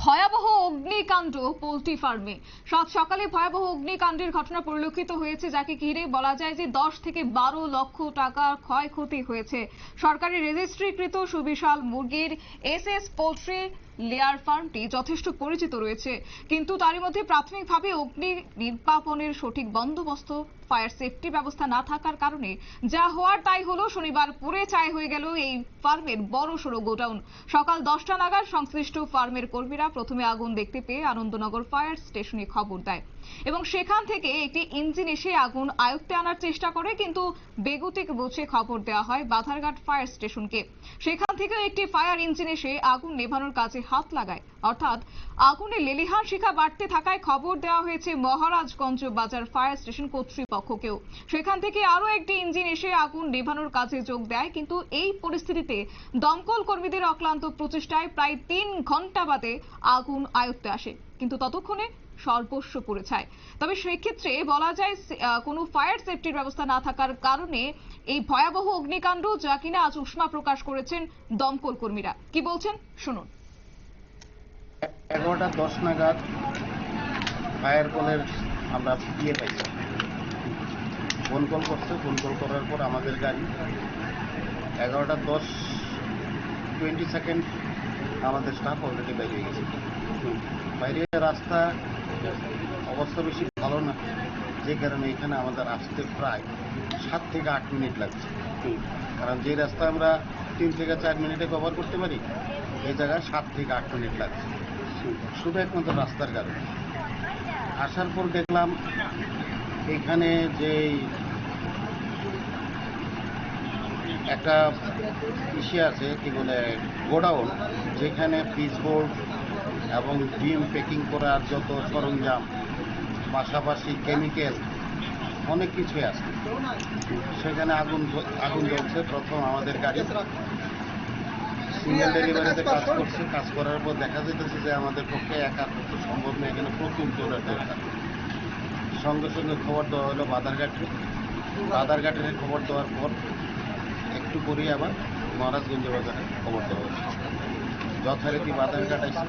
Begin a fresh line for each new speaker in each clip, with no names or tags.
ভয়াবহ অগ্নিকাণ্ড পোল্ট্রি ফার্মে। সাত সকালে ভয়াবহ অগ্নিকাণ্ডের ঘটনা পরিলক্ষিত হয়েছে, যাকে ঘিরে বলা যায় যে দশ থেকে বারো লক্ষ টাকার ক্ষয়ক্ষতি হয়েছে। সরকারি রেজিস্ট্রিকৃত সুবিশাল মুরগির এস এস পোল্ট্রি লেয়ার ফার্মটি যথেষ্ট পরিচিত রয়েছে, কিন্তু তারই মধ্যে প্রাথমিকভাবে অগ্নি নির্বাপনের সঠিক বন্দোবস্ত, ফায়ার সেফটি ব্যবস্থা না থাকার কারণে যা হওয়ার তাই হলো শনিবার পুড়ে ছাই হয়ে গেল এই ফার্মের বড় সড়ো গোডাউন। সকাল দশটা নাগাদ সংশ্লিষ্ট ফার্মের কর্মীরা প্রথমে আগুন দেখতে পেয়ে আনন্দনগর ফায়ার স্টেশনে খবর দেয়। এবং সেখান থেকে একটি ইঞ্জিন এসে আগুন আয়ত্তে আনার চেষ্টা করে, কিন্তু বেগুতিক বুঝে খবর দেওয়া হয় বাধারঘাট ফায়ার স্টেশনকে। সেখান থেকে একটি ফায়ার ইঞ্জিন এসে আগুন নেভানোর কাজে হাত লাগায়। অর্থাৎ, আগুনে লেলিহান শিখা বাড়তে থাকায় খবর দেওয়া হয়েছে মহারাজগঞ্জ বাজার ফায়ার স্টেশন কর্তৃপক্ষকেও। সেখান থেকে আরও একটি ইঞ্জিন এসে আগুন নেভানোর কাজে যোগ দেয়, কিন্তু এই পরিস্থিতিতে দমকল কর্মীদের অক্লান্ত প্রচেষ্টায় প্রায় তিন ঘণ্টা বাদে আগুন আয়ত্তে আসে, কিন্তু ততক্ষণে সর্বস্ব পড়ে ছায় তবে সেক্ষেত্রে বলা যায় কোনো ফায়ার সেফটির ব্যবস্থা না থাকার কারণে এই ভয়াবহ অগ্নিকাণ্ড যা কিনা আজ উষ্মা প্রকাশ করেছেন দমকল কর্মীরা। কি বলছেন? শুনুন।
এগারোটা দশ নাগাদ ফায়ার কলের আমরা ইয়ে পাইছি ফোন কল করছে ফোন কল করার পর আমাদের গাড়ি এগারোটা দশ টোয়েন্টি সেকেন্ড আমাদের স্টাফ অলরেডি বাইরে গেছে। বাইরে রাস্তা অবস্থা বেশি ভালো না। যে কারণে এখানে আমাদের আসতে প্রায় সাত থেকে আট মিনিট লাগছে। কারণ যে রাস্তা আমরা তিন থেকে চার মিনিটে কভার করতে পারি এই জায়গায় সাত থেকে আট মিনিট লাগছে। শুধু একমাত্র রাস্তার কারণে। আসার পর দেখলাম, এখানে যে একটা ইসে আছে, কি বলে, গোডাউন, যেখানে পিসবোর্ড এবং ডিম প্যাকিং করার যত সরঞ্জাম, পাশাপাশি কেমিক্যাল, অনেক কিছুই আছে। সেখানে আগুন আগুন জ্বলছে। প্রথম আমাদের গাড়ি সিঙ্গেল ডেলিভারিতে কাজ করছে। কাজ করার পর দেখা যেতেছে যে আমাদের পক্ষে একা পক্ষে সম্ভব নয় এখানে প্রচুর দরকার সঙ্গে সঙ্গে খবর দেওয়া হলো বাদারঘাটে। বাদারঘাটের খবর দেওয়ার পর একটু পরেই আবার মহারাজগঞ্জ বাজারে খবর দেওয়া হয়েছে যথারীতি আইসে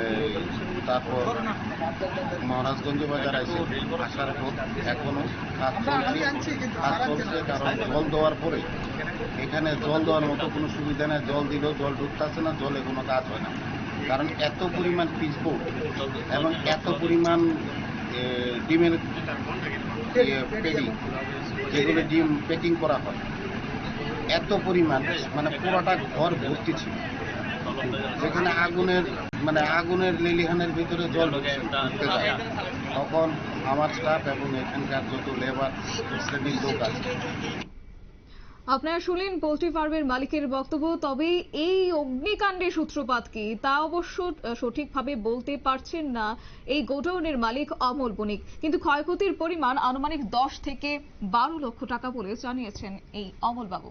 এই, তারপর মহারাজগঞ্জ বাজার আইসে আসার পর এখনও কাজ চলছে। কাজ চলছে কারণ জল দেওয়ার পরে এখানে জল দেওয়ার মতো কোনো সুবিধা নেই। জল দিলেও জল ঢুকতেছে না জলে কোনো কাজ হয় না। কারণ এত পরিমাণ পিসবোর্ড এবং এত পরিমাণ ডিমের পেডি যেগুলো ডিম প্যাকিং করা হয় এত পরিমাণ মানে পুরোটা ঘর ভর্তি ছিল। যেখানে আগুনের মানে আগুনের লিলিহানের ভিতরে জল ঢুকতে যায়। তখন আমার স্টাফ এবং এখানকার যত লেবার শ্রেণির লোক আছে।
আপনারা শুনলেন পোল্ট্রি ফার্মের মালিকের বক্তব্য, তবে এই অগ্নিকাণ্ডের সূত্রপাত কি, তা অবশ্য সঠিকভাবে বলতে পারছেন না এই গোডাউনের মালিক অমল বণিক। কিন্তু ক্ষয়ক্ষতির পরিমাণ আনুমানিক দশ থেকে বারো লক্ষ টাকা বলে জানিয়েছেন এই অমল বাবু